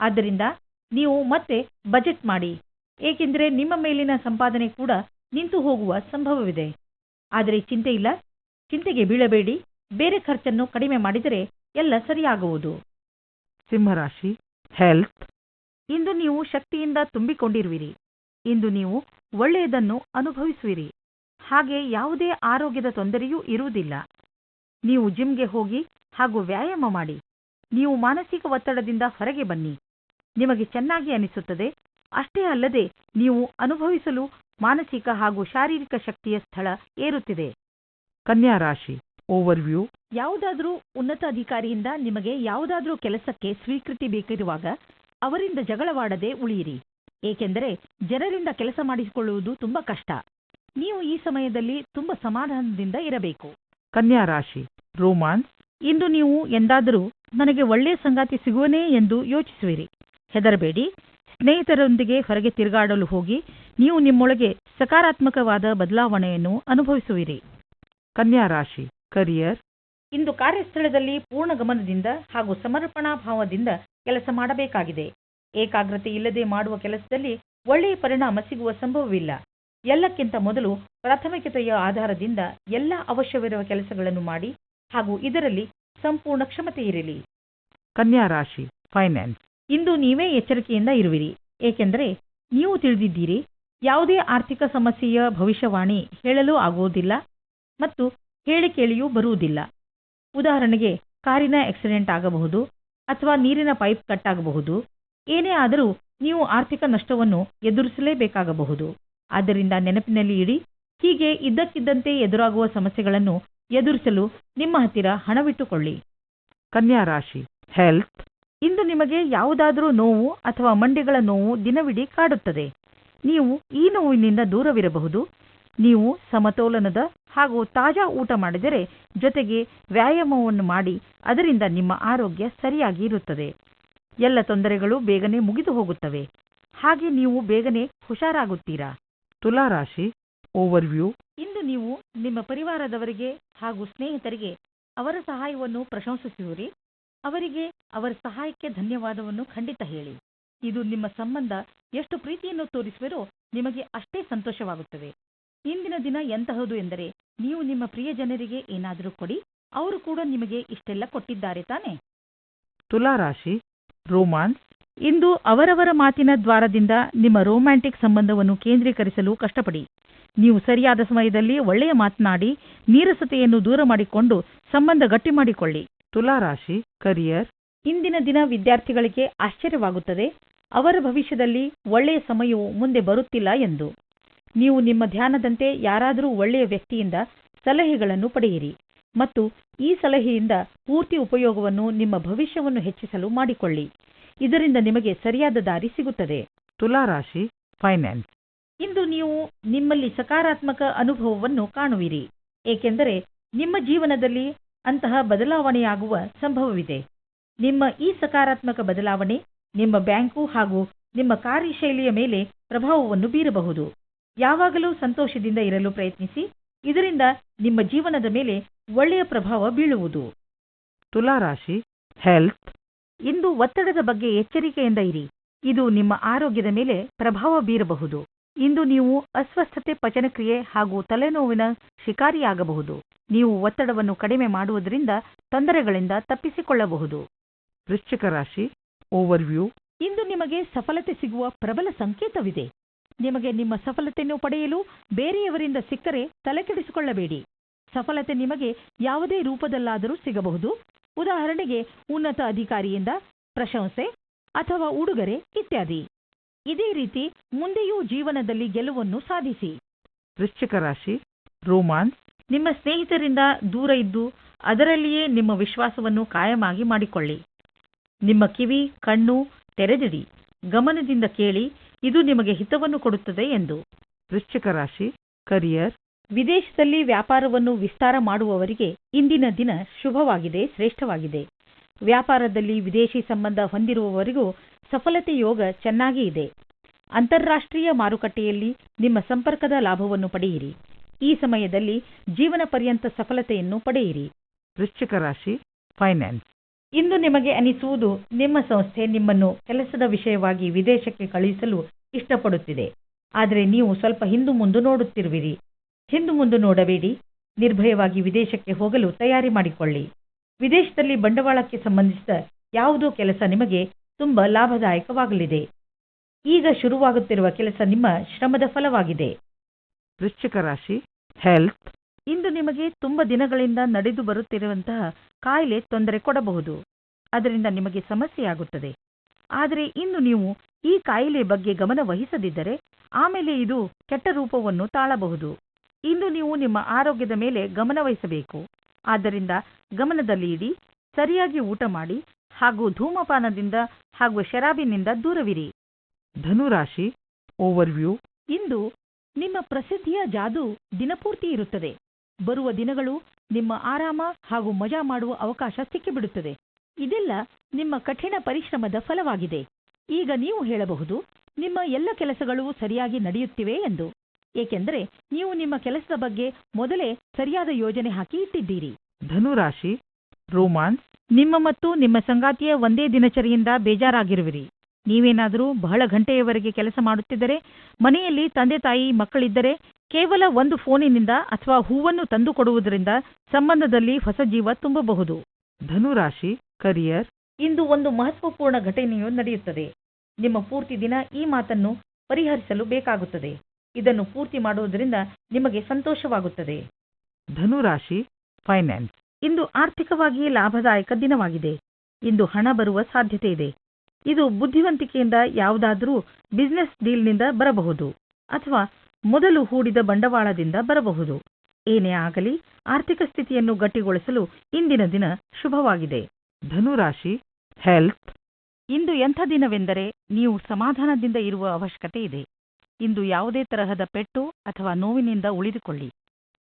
ಆದ್ದರಿಂದ ನೀವು ಮತ್ತೆ ಬಜೆಟ್ ಮಾಡಿ ಏಕೆಂದರೆ ನಿಮ್ಮ ಮೇಲಿನ ಸಂಪಾದನೆ ಕೂಡ ನಿಂತು ಹೋಗುವ ಸಂಭವವಿದೆ. ಆದರೆ ಚಿಂತೆ ಇಲ್ಲ ಚಿಂತೆಗೆ ಬೀಳಬೇಡಿ ಬೇರೆ ಖರ್ಚನ್ನು ಕಡಿಮೆ ಮಾಡಿದರೆ ಎಲ್ಲ ಸರಿಯಾಗುವುದು. ಸಿಂಹರಾಶಿ ಹೆಲ್ತ್ ಇಂದು ನೀವು ಶಕ್ತಿಯಿಂದ ತುಂಬಿಕೊಂಡಿರುವಿರಿ. ಇಂದು ನೀವು ಒಳ್ಳೆಯದನ್ನು ಅನುಭವಿಸುವಿರಿ. ಹಾಗೆ ಯಾವುದೇ ಆರೋಗ್ಯದ ತೊಂದರೆಯೂ ಇರುವುದಿಲ್ಲ. ನೀವು ಜಿಮ್ಗೆ ಹೋಗಿ ಹಾಗೂ ವ್ಯಾಯಾಮ ಮಾಡಿ. ನೀವು ಮಾನಸಿಕ ಒತ್ತಡದಿಂದ ಹೊರಗೆ ಬನ್ನಿ. ನಿಮಗೆ ಚೆನ್ನಾಗಿ ಅನಿಸುತ್ತದೆ. ಅಷ್ಟೇ ಅಲ್ಲದೆ ನೀವು ಅನುಭವಿಸಲು ಮಾನಸಿಕ ಹಾಗೂ ಶಾರೀರಿಕ ಶಕ್ತಿಯ ಸ್ಥಳ ಏರುತ್ತಿದೆ. ಕನ್ಯಾ ರಾಶಿ ಓವರ್ವ್ಯೂ ಯಾವುದಾದ್ರೂ ಉನ್ನತ ಅಧಿಕಾರಿಯಿಂದ ನಿಮಗೆ ಯಾವುದಾದರೂ ಕೆಲಸಕ್ಕೆ ಸ್ವೀಕೃತಿ ಬೇಕಿರುವಾಗ ಅವರಿಂದ ಜಗಳವಾಡದೆ ಉಳಿಯಿರಿ. ಏಕೆಂದರೆ ಜನರಿಂದ ಕೆಲಸ ಮಾಡಿಸಿಕೊಳ್ಳುವುದು ತುಂಬಾ ಕಷ್ಟ. ನೀವು ಈ ಸಮಯದಲ್ಲಿ ತುಂಬಾ ಸಮಾಧಾನದಿಂದ ಇರಬೇಕು. ಕನ್ಯಾ ರಾಶಿ ರೋಮಾನ್ಸ್ ಇಂದು ನೀವು ಎಂದಾದರೂ ನನಗೆ ಒಳ್ಳೆಯ ಸಂಗಾತಿ ಸಿಗುವನೇ ಎಂದು ಯೋಚಿಸುವಿರಿ. ಹೆದರಬೇಡಿ. ಸ್ನೇಹಿತರೊಂದಿಗೆ ಹೊರಗೆ ತಿರುಗಾಡಲು ಹೋಗಿ ನೀವು ನಿಮ್ಮೊಳಗೆ ಸಕಾರಾತ್ಮಕವಾದ ಬದಲಾವಣೆಯನ್ನು ಅನುಭವಿಸುವಿರಿ. ಕನ್ಯಾ ರಾಶಿ, ಕರಿಯರ್ ಇಂದು ಕಾರ್ಯಸ್ಥಳದಲ್ಲಿ ಪೂರ್ಣ ಗಮನದಿಂದ ಹಾಗೂ ಸಮರ್ಪಣಾ ಭಾವದಿಂದ ಕೆಲಸ ಮಾಡಬೇಕಾಗಿದೆ. ಏಕಾಗ್ರತೆ ಇಲ್ಲದೆ ಮಾಡುವ ಕೆಲಸದಲ್ಲಿ ಒಳ್ಳೆಯ ಪರಿಣಾಮ ಸಿಗುವ ಸಂಭವವಿಲ್ಲ. ಎಲ್ಲಕ್ಕಿಂತ ಮೊದಲು ಪ್ರಾಥಮಿಕತೆಯ ಆಧಾರದಿಂದ ಎಲ್ಲ ಅವಶ್ಯವಿರುವ ಕೆಲಸಗಳನ್ನು ಮಾಡಿ ಹಾಗೂ ಇದರಲ್ಲಿ ಸಂಪೂರ್ಣ ಕ್ಷಮತೆ ಇರಲಿ. ಕನ್ಯಾ ರಾಶಿ ಫೈನಾನ್ಸ್ ಇಂದು ನೀವೇ ಎಚ್ಚರಿಕೆಯಿಂದ ಇರುವಿರಿ. ಏಕೆಂದರೆ ನೀವು ತಿಳಿದಿದ್ದೀರಿ ಯಾವುದೇ ಆರ್ಥಿಕ ಸಮಸ್ಯೆಯ ಭವಿಷ್ಯವಾಣಿ ಹೇಳಲು ಆಗುವುದಿಲ್ಲ ಮತ್ತು ಹೇಳಿಕೇಳಿಯೂ ಬರುವುದಿಲ್ಲ. ಉದಾಹರಣೆಗೆ ಕಾರಿನ ಆಕ್ಸಿಡೆಂಟ್ ಆಗಬಹುದು ಅಥವಾ ನೀರಿನ ಪೈಪ್ ಕಟ್ ಆಗಬಹುದು. ಏನೇ ಆದರೂ ನೀವು ಆರ್ಥಿಕ ನಷ್ಟವನ್ನು ಎದುರಿಸಲೇಬೇಕಾಗಬಹುದು. ಆದ್ದರಿಂದ ನೆನಪಿನಲ್ಲಿ ಇಡಿ ಹೀಗೆ ಇದ್ದಕ್ಕಿದ್ದಂತೆ ಎದುರಾಗುವ ಸಮಸ್ಯೆಗಳನ್ನು ಎದುರಿಸಲು ನಿಮ್ಮ ಹತ್ತಿರ ಹಣವಿಟ್ಟುಕೊಳ್ಳಿ. ಕನ್ಯಾ ರಾಶಿ ಹೆಲ್ತ್ ಇಂದು ನಿಮಗೆ ಯಾವುದಾದರೂ ನೋವು ಅಥವಾ ಮಂಡಿಗಳ ನೋವು ದಿನವಿಡೀ ಕಾಡುತ್ತದೆ. ನೀವು ಈ ನೋವಿನಿಂದ ದೂರವಿರಬಹುದು. ನೀವು ಸಮತೋಲನದ ಹಾಗೂ ತಾಜಾ ಊಟ ಮಾಡಿದರೆ ಜೊತೆಗೆ ವ್ಯಾಯಾಮವನ್ನು ಮಾಡಿ ಅದರಿಂದ ನಿಮ್ಮ ಆರೋಗ್ಯ ಸರಿಯಾಗಿ ಇರುತ್ತದೆ. ಎಲ್ಲ ತೊಂದರೆಗಳು ಬೇಗನೆ ಮುಗಿದು ಹೋಗುತ್ತವೆ. ಹಾಗೆ ನೀವು ಬೇಗನೆ ಹುಷಾರಾಗುತ್ತೀರಾ? ತುಲಾ ರಾಶಿ ಓವರ್ವ್ಯೂ ಇಂದು ನೀವು ನಿಮ್ಮ ಪರಿವಾರದವರಿಗೆ ಹಾಗೂ ಸ್ನೇಹಿತರಿಗೆ ಅವರ ಸಹಾಯವನ್ನು ಪ್ರಶಂಸಿಸುವಿರಿ ಅವರಿಗೆ ಅವರ ಸಹಾಯಕ್ಕೆ ಧನ್ಯವಾದವನ್ನು ಖಂಡಿತ ಹೇಳಿ. ಇದು ನಿಮ್ಮ ಸಂಬಂಧ ಎಷ್ಟು ಪ್ರೀತಿಯನ್ನು ತೋರಿಸುವರೋ ನಿಮಗೆ ಅಷ್ಟೇ ಸಂತೋಷವಾಗುತ್ತದೆ. ಇಂದಿನ ದಿನ ಎಂತಹದು ಎಂದರೆ ನೀವು ನಿಮ್ಮ ಪ್ರಿಯ ಜನರಿಗೆ ಏನಾದರೂ ಕೊಡಿ, ಅವರು ಕೂಡ ನಿಮಗೆ ಇಷ್ಟೆಲ್ಲ ಕೊಟ್ಟಿದ್ದಾರೆ ತಾನೆ. ತುಲಾ ರಾಶಿ, ರೋಮಾನ್ಸ್. ಇಂದು ಅವರವರ ಮಾತಿನ ದ್ವಾರದಿಂದ ನಿಮ್ಮ ರೋಮ್ಯಾಂಟಿಕ್ ಸಂಬಂಧವನ್ನು ಕೇಂದ್ರೀಕರಿಸಲು ಕಷ್ಟಪಡಿ. ನೀವು ಸರಿಯಾದ ಸಮಯದಲ್ಲಿ ಒಳ್ಳೆಯ ಮಾತನಾಡಿ, ನೀರಸತೆಯನ್ನು ದೂರ ಮಾಡಿಕೊಂಡು ಸಂಬಂಧ ಗಟ್ಟಿ ಮಾಡಿಕೊಳ್ಳಿ. ತುಲಾ ರಾಶಿ, ಕರಿಯರ್. ಇಂದಿನ ದಿನ ವಿದ್ಯಾರ್ಥಿಗಳಿಗೆ ಆಶ್ಚರ್ಯವಾಗುತ್ತದೆ. ಅವರ ಭವಿಷ್ಯದಲ್ಲಿ ಒಳ್ಳೆಯ ಸಮಯವು ಮುಂದೆ ಬರುತ್ತಿಲ್ಲ ಎಂದು. ನೀವು ನಿಮ್ಮ ಧ್ಯಾನದಂತೆ ಯಾರಾದರೂ ಒಳ್ಳೆಯ ವ್ಯಕ್ತಿಯಿಂದ ಸಲಹೆಗಳನ್ನು ಪಡೆಯಿರಿ ಮತ್ತು ಈ ಸಲಹೆಯಿಂದ ಪೂರ್ತಿ ಉಪಯೋಗವನ್ನು ನಿಮ್ಮ ಭವಿಷ್ಯವನ್ನು ಹೆಚ್ಚಿಸಲು ಮಾಡಿಕೊಳ್ಳಿ. ಇದರಿಂದ ನಿಮಗೆ ಸರಿಯಾದ ದಾರಿ ಸಿಗುತ್ತದೆ. ತುಲಾ ರಾಶಿ ಫೈನಾನ್ಸ್ ಇಂದು ನೀವು ನಿಮ್ಮಲ್ಲಿ ಸಕಾರಾತ್ಮಕ ಅನುಭವವನ್ನು ಕಾಣುವಿರಿ ಏಕೆಂದರೆ ನಿಮ್ಮ ಜೀವನದಲ್ಲಿ ಅಂತಹ ಬದಲಾವಣೆಯಾಗುವ ಸಂಭವವಿದೆ. ನಿಮ್ಮ ಈ ಸಕಾರಾತ್ಮಕ ಬದಲಾವಣೆ ನಿಮ್ಮ ಬ್ಯಾಂಕು ಹಾಗೂ ನಿಮ್ಮ ಕಾರ್ಯಶೈಲಿಯ ಮೇಲೆ ಪ್ರಭಾವವನ್ನು ಬೀರಬಹುದು. ಯಾವಾಗಲೂ ಸಂತೋಷದಿಂದ ಇರಲು ಪ್ರಯತ್ನಿಸಿ ಇದರಿಂದ ನಿಮ್ಮ ಜೀವನದ ಮೇಲೆ ಒಳ್ಳೆಯ ಪ್ರಭಾವ ಬೀಳುವುದು. ತುಲಾ ರಾಶಿ ಹೆಲ್ತ್ ಇಂದು ಒತ್ತಡದ ಬಗ್ಗೆ ಎಚ್ಚರಿಕೆಯಿಂದ ಇರಿ. ಇದು ನಿಮ್ಮ ಆರೋಗ್ಯದ ಮೇಲೆ ಪ್ರಭಾವ ಬೀರಬಹುದು. ಇಂದು ನೀವು ಅಸ್ವಸ್ಥತೆ ಪಚನಕ್ರಿಯೆ ಹಾಗೂ ತಲೆನೋವಿನ ಶಿಕಾರಿಯಾಗಬಹುದು. ನೀವು ಒತ್ತಡವನ್ನು ಕಡಿಮೆ ಮಾಡುವುದರಿಂದ ತೊಂದರೆಗಳಿಂದ ತಪ್ಪಿಸಿಕೊಳ್ಳಬಹುದು. ವೃಶ್ಚಿಕ ರಾಶಿ ಓವರ್ವ್ಯೂ ಇಂದು ನಿಮಗೆ ಸಫಲತೆ ಸಿಗುವ ಪ್ರಬಲ ಸಂಕೇತವಿದೆ. ನಿಮಗೆ ನಿಮ್ಮ ಸಫಲತೆಯನ್ನು ಪಡೆಯಲು ಬೇರೆಯವರಿಂದ ಸಿಕ್ಕರೆ ತಲೆಕೆಡಿಸಿಕೊಳ್ಳಬೇಡಿ. ಸಫಲತೆ ನಿಮಗೆ ಯಾವುದೇ ರೂಪದಲ್ಲಾದರೂ ಸಿಗಬಹುದು. ಉದಾಹರಣೆಗೆ ಉನ್ನತ ಅಧಿಕಾರಿಯಿಂದ ಪ್ರಶಂಸೆ ಅಥವಾ ಉಡುಗೊರೆ ಇತ್ಯಾದಿ. ಇದೇ ರೀತಿ ಮುಂದೆಯೂ ಜೀವನದಲ್ಲಿ ಗೆಲುವನ್ನು ಸಾಧಿಸಿ. ವೃಶ್ಚಿಕ ರಾಶಿ ರೋಮಾನ್ಸ್ ನಿಮ್ಮ ಸ್ನೇಹಿತರಿಂದ ದೂರ ಇದ್ದು ಅದರಲ್ಲಿಯೇ ನಿಮ್ಮ ವಿಶ್ವಾಸವನ್ನು ಕಾಯಮಾಗಿ ಮಾಡಿಕೊಳ್ಳಿ. ನಿಮ್ಮ ಕಿವಿ, ಕಣ್ಣು ತೆರೆದಿಡಿ. ಗಮನದಿಂದ ಕೇಳಿ ಇದು ನಿಮಗೆ ಹಿತವನ್ನು ಕೊಡುತ್ತದೆ ಎಂದು. ವೃಶ್ಚಿಕ ರಾಶಿ ಕರಿಯರ್ ವಿದೇಶದಲ್ಲಿ ವ್ಯಾಪಾರವನ್ನು ವಿಸ್ತಾರ ಮಾಡುವವರಿಗೆ ಇಂದಿನ ದಿನ ಶುಭವಾಗಿದೆ ಶ್ರೇಷ್ಠವಾಗಿದೆ. ವ್ಯಾಪಾರದಲ್ಲಿ ವಿದೇಶಿ ಸಂಬಂಧ ಹೊಂದಿರುವವರಿಗೂ ಸಫಲತೆ ಯೋಗ ಚೆನ್ನಾಗಿ ಇದೆ. ಅಂತಾರಾಷ್ಟ್ರೀಯ ಮಾರುಕಟ್ಟೆಯಲ್ಲಿ ನಿಮ್ಮ ಸಂಪರ್ಕದ ಲಾಭವನ್ನು ಪಡೆಯಿರಿ. ಈ ಸಮಯದಲ್ಲಿ ಜೀವನ ಪರ್ಯಂತ ಸಫಲತೆಯನ್ನು ಪಡೆಯಿರಿ. ವೃಶ್ಚಿಕ ರಾಶಿ ಫೈನಾನ್ಸ್ ಇಂದು ನಿಮಗೆ ಅನಿಸುವುದು ನಿಮ್ಮ ಸಂಸ್ಥೆ ನಿಮ್ಮನ್ನು ಕೆಲಸದ ವಿಷಯವಾಗಿ ವಿದೇಶಕ್ಕೆ ಕಳುಹಿಸಲು ಇಷ್ಟಪಡುತ್ತಿದೆ. ಆದರೆ ನೀವು ಸ್ವಲ್ಪ ಹಿಂದು ಮುಂದು ನೋಡುತ್ತಿರುವಿರಿ. ಹಿಂದು ಮುಂದು ನೋಡಬೇಡಿ. ನಿರ್ಭಯವಾಗಿ ವಿದೇಶಕ್ಕೆ ಹೋಗಲು ತಯಾರಿ ಮಾಡಿಕೊಳ್ಳಿ. ವಿದೇಶದಲ್ಲಿ ಬಂಡವಾಳಕ್ಕೆ ಸಂಬಂಧಿಸಿದ ಯಾವುದೋ ಕೆಲಸ ನಿಮಗೆ ತುಂಬ ಲಾಭದಾಯಕವಾಗಲಿದೆ. ಈಗ ಶುರುವಾಗುತ್ತಿರುವ ಕೆಲಸ ನಿಮ್ಮ ಶ್ರಮದ ಫಲವಾಗಿದೆ. ವೃಶ್ಚಿಕ ರಾಶಿ ಹೆಲ್ತ್ ಇಂದು ನಿಮಗೆ ತುಂಬ ದಿನಗಳಿಂದ ನಡೆದು ಬರುತ್ತಿರುವಂತಹ ಕಾಯಿಲೆ ತೊಂದರೆ ಕೊಡಬಹುದು. ಅದರಿಂದ ನಿಮಗೆ ಸಮಸ್ಯೆಯಾಗುತ್ತದೆ ಆದರೆ ಇಂದು ನೀವು ಈ ಕಾಯಿಲೆ ಬಗ್ಗೆ ಗಮನ ವಹಿಸದಿದ್ದರೆ ಆಮೇಲೆ ಇದು ಕೆಟ್ಟ ರೂಪವನ್ನು ತಾಳಬಹುದು. ಇಂದು ನೀವು ನಿಮ್ಮ ಆರೋಗ್ಯದ ಮೇಲೆ ಗಮನವಹಿಸಬೇಕು ಆದ್ದರಿಂದ ಗಮನದಲ್ಲಿ ಇಡಿ ಸರಿಯಾಗಿ ಊಟ ಮಾಡಿ ಹಾಗೂ ಧೂಮಪಾನದಿಂದ ಹಾಗೂ ಶರಾಬಿನಿಂದ ದೂರವಿರಿ. ಧನುರಾಶಿ ಓವರ್ವ್ಯೂ ಇಂದು ನಿಮ್ಮ ಪ್ರಸಿದ್ಧಿಯ ಜಾದು ದಿನಪೂರ್ತಿ ಇರುತ್ತದೆ. ಬರುವ ದಿನಗಳು ನಿಮ್ಮ ಆರಾಮ ಹಾಗೂ ಮಜಾ ಮಾಡುವ ಅವಕಾಶ ಸಿಕ್ಕಿಬಿಡುತ್ತದೆ. ಇದೆಲ್ಲ ನಿಮ್ಮ ಕಠಿಣ ಪರಿಶ್ರಮದ ಫಲವಾಗಿದೆ. ಈಗ ನೀವು ಹೇಳಬಹುದು, ನಿಮ್ಮ ಎಲ್ಲ ಕೆಲಸಗಳು ಸರಿಯಾಗಿ ನಡೆಯುತ್ತಿವೆ ಎಂದು. ಏಕೆಂದರೆ ನೀವು ನಿಮ್ಮ ಕೆಲಸದ ಬಗ್ಗೆ ಮೊದಲೇ ಸರಿಯಾದ ಯೋಜನೆ ಹಾಕಿ ಇಟ್ಟಿದ್ದೀರಿ. ಧನುರಾಶಿ ರೋಮಾನ್ಸ್ ನಿಮ್ಮ ಮತ್ತು ನಿಮ್ಮ ಸಂಗಾತಿಯ ಒಂದೇ ದಿನಚರಿಯಿಂದ ಬೇಜಾರಾಗಿರುವಿರಿ. ನೀವೇನಾದರೂ ಬಹಳ ಗಂಟೆಯವರೆಗೆ ಕೆಲಸ ಮಾಡುತ್ತಿದ್ದರೆ, ಮನೆಯಲ್ಲಿ ತಂದೆ ತಾಯಿ ಮಕ್ಕಳಿದ್ದರೆ ಕೇವಲ ಒಂದು ಫೋನಿನಿಂದ ಅಥವಾ ಹೂವನ್ನು ತಂದು ಕೊಡುವುದರಿಂದ ಸಂಬಂಧದಲ್ಲಿ ಹೊಸ ಜೀವ ತುಂಬಬಹುದು. ಧನುರಾಶಿ ಕರಿಯರ್ ಇಂದು ಒಂದು ಮಹತ್ವಪೂರ್ಣ ಘಟನೆಯು ನಡೆಯುತ್ತದೆ. ನಿಮ್ಮ ಪೂರ್ತಿ ದಿನ ಈ ಮಾತನ್ನು ಪರಿಹರಿಸಲು ಬೇಕಾಗುತ್ತದೆ. ಇದನ್ನು ಪೂರ್ತಿ ಮಾಡುವುದರಿಂದ ನಿಮಗೆ ಸಂತೋಷವಾಗುತ್ತದೆ. ಧನುರಾಶಿ ಫೈನಾನ್ಸ್ ಇಂದು ಆರ್ಥಿಕವಾಗಿ ಲಾಭದಾಯಕ ದಿನವಾಗಿದೆ. ಇಂದು ಹಣ ಬರುವ ಸಾಧ್ಯತೆ ಇದೆ. ಇದು ಬುದ್ಧಿವಂತಿಕೆಯಿಂದ ಯಾವುದಾದರೂ ಬಿಸಿನೆಸ್ ಡೀಲ್ನಿಂದ ಬರಬಹುದು. ಅಥವಾ ಮೊದಲು ಹೂಡಿದ ಬಂಡವಾಳದಿಂದ ಬರಬಹುದು. ಏನೇ ಆಗಲಿ ಆರ್ಥಿಕ ಸ್ಥಿತಿಯನ್ನು ಗಟ್ಟಿಗೊಳಿಸಲು ಇಂದಿನ ದಿನ ಶುಭವಾಗಿದೆ. ಧನುರಾಶಿ ಹೆಲ್ತ್ ಇಂದು ಎಂಥ ದಿನವೆಂದರೆ ನೀವು ಸಮಾಧಾನದಿಂದ ಇರುವ ಅವಶ್ಯಕತೆ ಇದೆ. ಇಂದು ಯಾವುದೇ ತರಹದ ಪೆಟ್ಟು ಅಥವಾ ನೋವಿನಿಂದ ಉಳಿದುಕೊಳ್ಳಿ.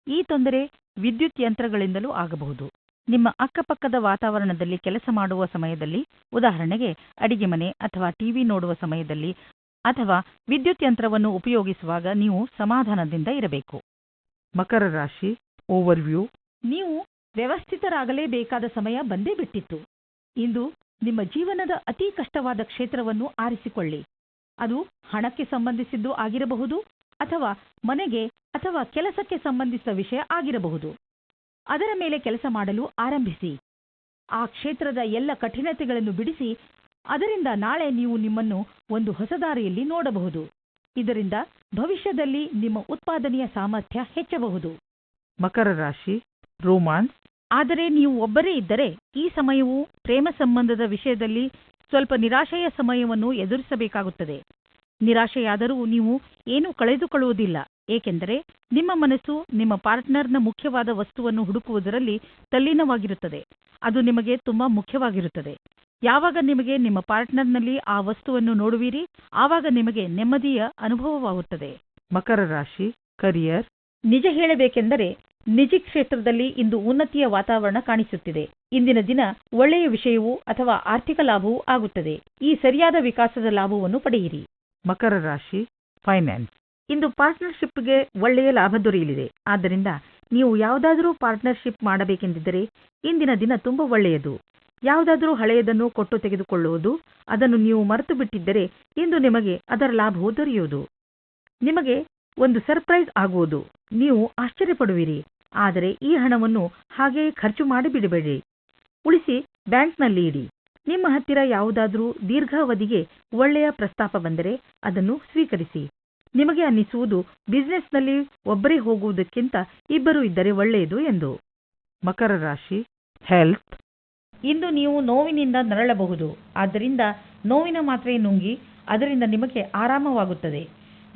ಈ ತೊಂದರೆ ವಿದ್ಯುತ್ ಯಂತ್ರಗಳಿಂದಲೂ ಆಗಬಹುದು. ನಿಮ್ಮ ಅಕ್ಕಪಕ್ಕದ ವಾತಾವರಣದಲ್ಲಿ ಕೆಲಸ ಮಾಡುವ ಸಮಯದಲ್ಲಿ ಉದಾಹರಣೆಗೆ ಅಡಿಗೆ ಮನೆ ಅಥವಾ ಟಿವಿ ನೋಡುವ ಸಮಯದಲ್ಲಿ ಅಥವಾ ವಿದ್ಯುತ್ ಯಂತ್ರವನ್ನು ಉಪಯೋಗಿಸುವಾಗ ನೀವು ಸಮಾಧಾನದಿಂದ ಇರಬೇಕು. ಮಕರ ರಾಶಿ ಓವರ್ವ್ಯೂ ನೀವು ವ್ಯವಸ್ಥಿತರಾಗಲೇಬೇಕಾದ ಸಮಯ ಬಂದೇ ಬಿಟ್ಟಿತ್ತು. ಇಂದು ನಿಮ್ಮ ಜೀವನದ ಅತಿ ಕಷ್ಟವಾದ ಕ್ಷೇತ್ರವನ್ನು ಆರಿಸಿಕೊಳ್ಳಿ. ಅದು ಹಣಕ್ಕೆ ಸಂಬಂಧಿಸಿದ್ದು ಆಗಿರಬಹುದು ಅಥವಾ ಮನೆಗೆ ಅಥವಾ ಕೆಲಸಕ್ಕೆ ಸಂಬಂಧಿಸಿದ ವಿಷಯ ಆಗಿರಬಹುದು. ಅದರ ಮೇಲೆ ಕೆಲಸ ಮಾಡಲು ಆರಂಭಿಸಿ. ಆ ಕ್ಷೇತ್ರದ ಎಲ್ಲ ಕಠಿಣತೆಗಳನ್ನು ಬಿಡಿಸಿ ಅದರಿಂದ ನಾಳೆ ನೀವು ನಿಮ್ಮನ್ನು ಒಂದು ಹೊಸ ದಾರಿಯಲ್ಲಿ ನೋಡಬಹುದು. ಇದರಿಂದ ಭವಿಷ್ಯದಲ್ಲಿ ನಿಮ್ಮ ಉತ್ಪಾದನೆಯ ಸಾಮರ್ಥ್ಯ ಹೆಚ್ಚಬಹುದು. ಮಕರ ರಾಶಿ ರೋಮಾನ್ಸ್ ಆದರೆ ನೀವು ಒಬ್ಬರೇ ಇದ್ದರೆ ಈ ಸಮಯವು ಪ್ರೇಮ ಸಂಬಂಧದ ವಿಷಯದಲ್ಲಿ ಸ್ವಲ್ಪ ನಿರಾಶೆಯ ಸಮಯವನ್ನು ಎದುರಿಸಬೇಕಾಗುತ್ತದೆ. ನಿರಾಶೆಯಾದರೂ ನೀವು ಏನೂ ಕಳೆದುಕೊಳ್ಳುವುದಿಲ್ಲ. ಏಕೆಂದರೆ ನಿಮ್ಮ ಮನಸ್ಸು ನಿಮ್ಮ ಪಾರ್ಟ್ನರ್ನ ಮುಖ್ಯವಾದ ವಸ್ತುವನ್ನು ಹುಡುಕುವುದರಲ್ಲಿ ತಲ್ಲೀನವಾಗಿರುತ್ತದೆ. ಅದು ನಿಮಗೆ ತುಂಬಾ ಮುಖ್ಯವಾಗಿರುತ್ತದೆ. ಯಾವಾಗ ನಿಮಗೆ ನಿಮ್ಮ ಪಾರ್ಟ್ನರ್ನಲ್ಲಿ ಆ ವಸ್ತುವನ್ನು ನೋಡುವಿರಿ ಆವಾಗ ನಿಮಗೆ ನೆಮ್ಮದಿಯ ಅನುಭವವಾಗುತ್ತದೆ. ಮಕರ ರಾಶಿ ಕರಿಯರ್ ನಿಜ ಹೇಳಬೇಕೆಂದರೆ ನಿಜ ಕ್ಷೇತ್ರದಲ್ಲಿ ಇಂದು ಉನ್ನತಿಯ ವಾತಾವರಣ ಕಾಣಿಸುತ್ತಿದೆ. ಇಂದಿನ ದಿನ ಒಳ್ಳೆಯ ವಿಷಯವೂ ಅಥವಾ ಆರ್ಥಿಕ ಲಾಭವೂ ಆಗುತ್ತದೆ. ಈ ಸರಿಯಾದ ವಿಕಾಸದ ಲಾಭವನ್ನು ಪಡೆಯಿರಿ. ಮಕರ ರಾಶಿ ಫೈನಾನ್ಸ್ ಇಂದು ಪಾರ್ಟ್ನರ್ಶಿಪ್ಗೆ ಒಳ್ಳೆಯ ಲಾಭ ದೊರೆಯಲಿದೆ. ಆದ್ದರಿಂದ ನೀವು ಯಾವುದಾದರೂ ಪಾರ್ಟ್ನರ್ಶಿಪ್ ಮಾಡಬೇಕೆಂದಿದ್ದರೆ ಇಂದಿನ ದಿನ ತುಂಬಾ ಒಳ್ಳೆಯದು. ಯಾವುದಾದರೂ ಹಳೆಯದನ್ನು ಕೊಟ್ಟು ತೆಗೆದುಕೊಳ್ಳುವುದು, ಅದನ್ನು ನೀವು ಮರೆತು ಬಿಟ್ಟಿದ್ದರೆ ಇಂದು ನಿಮಗೆ ಅದರ ಲಾಭವು ದೊರೆಯುವುದು. ನಿಮಗೆ ಒಂದು ಸರ್ಪ್ರೈಸ್ ಆಗುವುದು. ನೀವು ಆಶ್ಚರ್ಯಪಡುವಿರಿ. ಆದರೆ ಈ ಹಣವನ್ನು ಹಾಗೆಯೇ ಖರ್ಚು ಮಾಡಿಬಿಡಬೇಡಿ. ಉಳಿಸಿ ಬ್ಯಾಂಕ್ನಲ್ಲಿ ಇಡಿ. ನಿಮ್ಮ ಹತ್ತಿರ ಯಾವುದಾದರೂ ದೀರ್ಘಾವಧಿಗೆ ಒಳ್ಳೆಯ ಪ್ರಸ್ತಾಪ ಬಂದರೆ ಅದನ್ನು ಸ್ವೀಕರಿಸಿ. ನಿಮಗೆ ಅನ್ನಿಸುವುದು ಬಿಸಿನೆಸ್ನಲ್ಲಿ ಒಬ್ಬರೇ ಹೋಗುವುದಕ್ಕಿಂತ ಇಬ್ಬರು ಇದ್ದರೆ ಒಳ್ಳೆಯದು ಎಂದು. ಮಕರ ರಾಶಿ ಹೆಲ್ತ್ ಇಂದು ನೀವು ನೋವಿನಿಂದ ನರಳಬಹುದು. ಆದ್ದರಿಂದ ನೋವಿನ ಮಾತ್ರೆ ನುಂಗಿ ಅದರಿಂದ ನಿಮಗೆ ಆರಾಮವಾಗುತ್ತದೆ.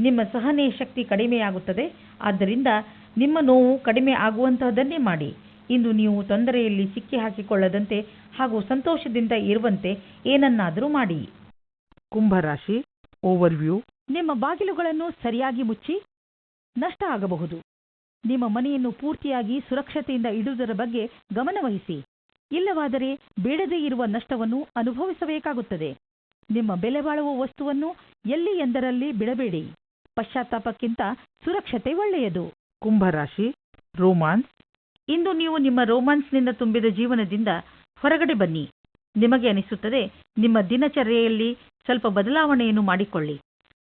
ನಿಮ್ಮ ಸಹನೆ ಶಕ್ತಿ ಕಡಿಮೆಯಾಗುತ್ತದೆ. ಆದ್ದರಿಂದ ನಿಮ್ಮ ನೋವು ಕಡಿಮೆ ಆಗುವಂತಹದನ್ನೇ ಮಾಡಿ. ಇಂದು ನೀವು ತೊಂದರೆಯಲ್ಲಿ ಸಿಕ್ಕಿ ಹಾಕಿಕೊಳ್ಳದಂತೆ ಹಾಗೂ ಸಂತೋಷದಿಂದ ಇರುವಂತೆ ಏನನ್ನಾದರೂ ಮಾಡಿ. ಕುಂಭರಾಶಿ ಓವರ್ವ್ಯೂ ನಿಮ್ಮ ಬಾಗಿಲುಗಳನ್ನು ಸರಿಯಾಗಿ ಮುಚ್ಚಿ ನಷ್ಟ ಆಗಬಹುದು. ನಿಮ್ಮ ಮನೆಯನ್ನು ಪೂರ್ತಿಯಾಗಿ ಸುರಕ್ಷತೆಯಿಂದ ಇಡುವುದರ ಬಗ್ಗೆ ಗಮನವಹಿಸಿ ಇಲ್ಲವಾದರೆ ಬೇಡದೇ ಇರುವ ನಷ್ಟವನ್ನು ಅನುಭವಿಸಬೇಕಾಗುತ್ತದೆ. ನಿಮ್ಮ ಬೆಲೆಬಾಳುವ ವಸ್ತುವನ್ನು ಎಲ್ಲಿ ಎಂದರಲ್ಲಿ ಬಿಡಬೇಡಿ. ಪಶ್ಚಾತ್ತಾಪಕ್ಕಿಂತ ಸುರಕ್ಷತೆ ಒಳ್ಳೆಯದು. ಕುಂಭರಾಶಿ ರೋಮಾನ್ಸ್. ಇಂದು ನೀವು ನಿಮ್ಮ ರೋಮಾನ್ಸ್ನಿಂದ ತುಂಬಿದ ಜೀವನದಿಂದ ಹೊರಗಡೆ ಬನ್ನಿ. ನಿಮಗೆ ಅನಿಸುತ್ತದೆ ನಿಮ್ಮ ದಿನಚರ್ಯೆಯಲ್ಲಿ ಸ್ವಲ್ಪ ಬದಲಾವಣೆಯನ್ನು ಮಾಡಿಕೊಳ್ಳಿ.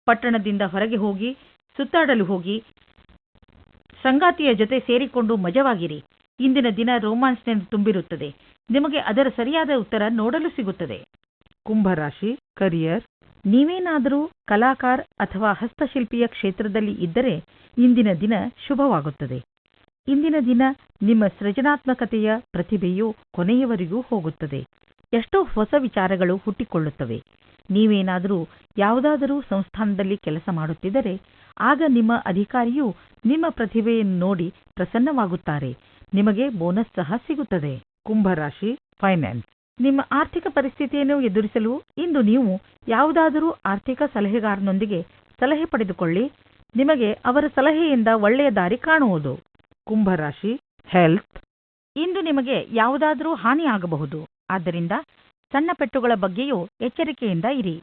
ಪಟ್ಟಣದಿಂದ ಹೊರಗೆ ಹೋಗಿ ಸುತ್ತಾಡಲು ಹೋಗಿ ಸಂಗಾತಿಯ ಜೊತೆ ಸೇರಿಕೊಂಡು ಮಜವಾಗಿರಿ. ಇಂದಿನ ದಿನ ರೋಮಾನ್ಸ್ನಿಂದ ತುಂಬಿರುತ್ತದೆ. ನಿಮಗೆ ಅದರ ಸರಿಯಾದ ಉತ್ತರ ನೋಡಲು ಸಿಗುತ್ತದೆ. ಕುಂಭರಾಶಿ ಕರಿಯರ್ ನೀವೇನಾದರೂ ಕಲಾಕಾರ ಅಥವಾ ಹಸ್ತಶಿಲ್ಪಿಯ ಕ್ಷೇತ್ರದಲ್ಲಿ ಇದ್ದರೆ ಇಂದಿನ ದಿನ ಶುಭವಾಗುತ್ತದೆ. ಇಂದಿನ ದಿನ ನಿಮ್ಮ ಸೃಜನಾತ್ಮಕತೆಯ ಪ್ರತಿಭೆಯು ಕೊನೆಯವರೆಗೂ ಹೋಗುತ್ತದೆ. ಎಷ್ಟೋ ಹೊಸ ವಿಚಾರಗಳು ಹುಟ್ಟಿಕೊಳ್ಳುತ್ತವೆ. ನೀವೇನಾದರೂ ಯಾವುದಾದರೂ ಸಂಸ್ಥಾನದಲ್ಲಿ ಕೆಲಸ ಮಾಡುತ್ತಿದ್ದರೆ ಆಗ ನಿಮ್ಮ ಅಧಿಕಾರಿಯು ನಿಮ್ಮ ಪ್ರತಿಭೆಯನ್ನು ನೋಡಿ ಪ್ರಸನ್ನವಾಗುತ್ತಾರೆ. ನಿಮಗೆ ಬೋನಸ್ ಸಹ ಸಿಗುತ್ತದೆ. ಕುಂಭರಾಶಿ ಫೈನಾನ್ಸ್. ನಿಮ್ಮ ಆರ್ಥಿಕ ಪರಿಸ್ಥಿತಿಯನ್ನು ಎದುರಿಸಲು ಇಂದು ನೀವು ಯಾವುದಾದರೂ ಆರ್ಥಿಕ ಸಲಹೆಗಾರನೊಂದಿಗೆ ಸಲಹೆ ಪಡೆದುಕೊಳ್ಳಿ. ನಿಮಗೆ ಅವರ ಸಲಹೆಯಿಂದ ಒಳ್ಳೆಯ ದಾರಿ ಕಾಣುವುದು. ಕುಂಭರಾಶಿ ಹೆಲ್ತ್. ಇಂದು ನಿಮಗೆ ಯಾವುದಾದರೂ ಹಾನಿಯಾಗಬಹುದು. ಆದ್ದರಿಂದ ಸಣ್ಣ ಪೆಟ್ಟುಗಳ ಬಗ್ಗೆಯೂ ಎಚ್ಚರಿಕೆಯಿಂದ ಇರಿ.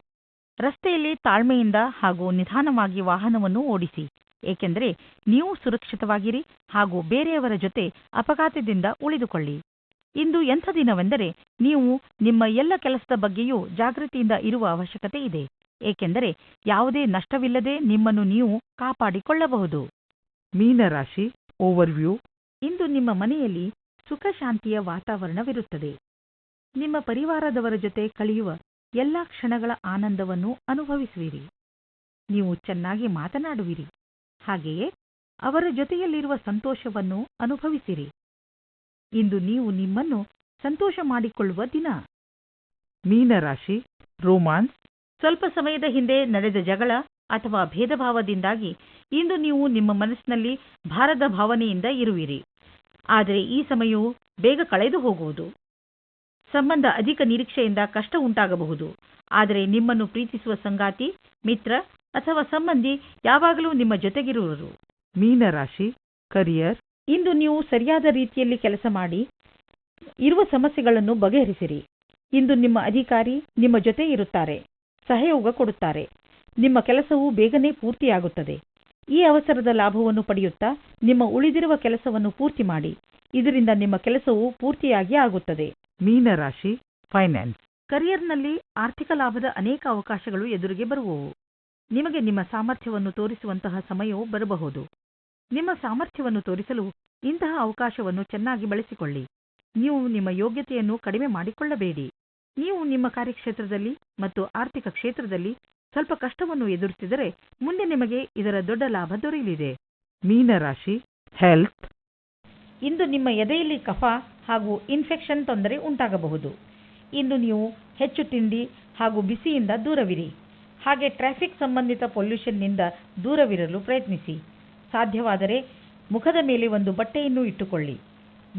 ರಸ್ತೆಯಲ್ಲಿ ತಾಳ್ಮೆಯಿಂದ ಹಾಗೂ ನಿಧಾನವಾಗಿ ವಾಹನವನ್ನು ಓಡಿಸಿ. ಏಕೆಂದರೆ ನೀವು ಸುರಕ್ಷಿತವಾಗಿರಿ ಹಾಗೂ ಬೇರೆಯವರ ಜೊತೆ ಅಪಘಾತದಿಂದ ಉಳಿದುಕೊಳ್ಳಿ. ಇಂದು ಎಂಥ ದಿನವೆಂದರೆ ನೀವು ನಿಮ್ಮ ಎಲ್ಲ ಕೆಲಸದ ಬಗ್ಗೆಯೂ ಜಾಗೃತಿಯಿಂದ ಇರುವ ಅವಶ್ಯಕತೆ ಇದೆ. ಏಕೆಂದರೆ ಯಾವುದೇ ನಷ್ಟವಿಲ್ಲದೆ ನಿಮ್ಮನ್ನು ನೀವು ಕಾಪಾಡಿಕೊಳ್ಳಬಹುದು. ಮೀನರಾಶಿ ಓವರ್ವ್ಯೂ ಇಂದು ನಿಮ್ಮ ಮನೆಯಲ್ಲಿ ಸುಖ ಶಾಂತಿಯ ವಾತಾವರಣವಿರುತ್ತದೆ. ನಿಮ್ಮ ಪರಿವಾರದವರ ಜೊತೆ ಕಳೆಯುವ ಎಲ್ಲಾ ಕ್ಷಣಗಳ ಆನಂದವನ್ನು ಅನುಭವಿಸುವಿರಿ. ನೀವು ಚೆನ್ನಾಗಿ ಮಾತನಾಡುವಿರಿ. ಹಾಗೆಯೇ ಅವರ ಜೊತೆಯಲ್ಲಿರುವ ಸಂತೋಷವನ್ನು ಅನುಭವಿಸಿರಿ. ಇಂದು ನೀವು ನಿಮ್ಮನ್ನು ಸಂತೋಷ ಮಾಡಿಕೊಳ್ಳುವ ದಿನ. ಮೀನರಾಶಿ, ರೋಮಾನ್ಸ್, ಸ್ವಲ್ಪ ಸಮಯದ ಹಿಂದೆ ನಡೆದ ಜಗಳ ಅಥವಾ ಭೇದಭಾವದಿಂದಾಗಿ ಇಂದು ನೀವು ನಿಮ್ಮ ಮನಸ್ಸಿನಲ್ಲಿ ಭಾರದ ಭಾವನೆಯಿಂದ ಇರುವಿರಿ. ಆದರೆ ಈ ಸಮಯವು ಬೇಗ ಕಳೆದು ಹೋಗುವುದು. ಸಂಬಂಧ ಅಧಿಕ ನಿರೀಕ್ಷೆಯಿಂದ ಕಷ್ಟ ಉಂಟಾಗಬಹುದು. ಆದರೆ ನಿಮ್ಮನ್ನು ಪ್ರೀತಿಸುವ ಸಂಗಾತಿ ಮಿತ್ರ ಅಥವಾ ಸಂಬಂಧಿ ಯಾವಾಗಲೂ ನಿಮ್ಮ ಜೊತೆಗಿರುವರು. ಮೀನರಾಶಿ ಕರಿಯರ್. ಇಂದು ನೀವು ಸರಿಯಾದ ರೀತಿಯಲ್ಲಿ ಕೆಲಸ ಮಾಡಿ ಇರುವ ಸಮಸ್ಯೆಗಳನ್ನು ಬಗೆಹರಿಸಿರಿ. ಇಂದು ನಿಮ್ಮ ಅಧಿಕಾರಿ ನಿಮ್ಮ ಜೊತೆ ಇರುತ್ತಾರೆ ಸಹಯೋಗ ಕೊಡುತ್ತಾರೆ. ನಿಮ್ಮ ಕೆಲಸವು ಬೇಗನೆ ಪೂರ್ತಿಯಾಗುತ್ತದೆ. ಈ ಅವಸರದ ಲಾಭವನ್ನು ಪಡೆಯುತ್ತಾ ನಿಮ್ಮ ಉಳಿದಿರುವ ಕೆಲಸವನ್ನು ಪೂರ್ತಿ ಮಾಡಿ. ಇದರಿಂದ ನಿಮ್ಮ ಕೆಲಸವು ಪೂರ್ತಿಯಾಗಿ ಆಗುತ್ತದೆ. ಮೀನರಾಶಿ ಫೈನಾನ್ಸ್ ಕರಿಯರ್ನಲ್ಲಿ ಆರ್ಥಿಕ ಲಾಭದ ಅನೇಕ ಅವಕಾಶಗಳು ಎದುರಿಗೆ ಬರುವವು. ನಿಮಗೆ ನಿಮ್ಮ ಸಾಮರ್ಥ್ಯವನ್ನು ತೋರಿಸುವಂತಹ ಸಮಯವೂ ಬರಬಹುದು. ನಿಮ್ಮ ಸಾಮರ್ಥ್ಯವನ್ನು ತೋರಿಸಲು ಇಂತಹ ಅವಕಾಶವನ್ನು ಚೆನ್ನಾಗಿ ಬಳಸಿಕೊಳ್ಳಿ. ನೀವು ನಿಮ್ಮ ಯೋಗ್ಯತೆಯನ್ನು ಕಡಿಮೆ ಮಾಡಿಕೊಳ್ಳಬೇಡಿ. ನೀವು ನಿಮ್ಮ ಕಾರ್ಯಕ್ಷೇತ್ರದಲ್ಲಿ ಮತ್ತು ಆರ್ಥಿಕ ಕ್ಷೇತ್ರದಲ್ಲಿ ಸ್ವಲ್ಪ ಕಷ್ಟವನ್ನು ಎದುರಿಸಿದರೆ ಮುಂದೆ ನಿಮಗೆ ಇದರ ದೊಡ್ಡ ಲಾಭ ದೊರೆಯಲಿದೆ. ಮೀನರಾಶಿ ಹೆಲ್ತ್ ಇಂದು ನಿಮ್ಮ ಎದೆಯಲ್ಲಿ ಕಫ ಹಾಗೂ ಇನ್ಫೆಕ್ಷನ್ ತೊಂದರೆ ಉಂಟಾಗಬಹುದು. ಇಂದು ನೀವು ಹೆಚ್ಚು ತಿಂಡಿ ಹಾಗೂ ಬಿಸಿಯಿಂದ ದೂರವಿರಿ. ಹಾಗೆ ಟ್ರಾಫಿಕ್ ಸಂಬಂಧಿತ ಪೊಲ್ಯೂಷನ್ನಿಂದ ದೂರವಿರಲು ಪ್ರಯತ್ನಿಸಿ. ಸಾಧ್ಯವಾದರೆ ಮುಖದ ಮೇಲೆ ಒಂದು ಬಟ್ಟೆಯನ್ನು ಇಟ್ಟುಕೊಳ್ಳಿ.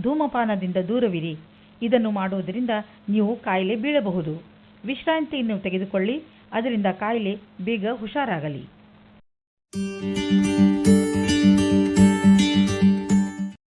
ಧೂಮಪಾನದಿಂದ ದೂರವಿರಿ. ಇದನ್ನು ಮಾಡುವುದರಿಂದ ನೀವು ಕಾಯಿಲೆ ಬೀಳಬಹುದು. ವಿಶ್ರಾಂತಿಯನ್ನು ತೆಗೆದುಕೊಳ್ಳಿ. ಅದರಿಂದ ಕಾಯಿಲೆ ಬೇಗ ಹುಷಾರಾಗಲಿ.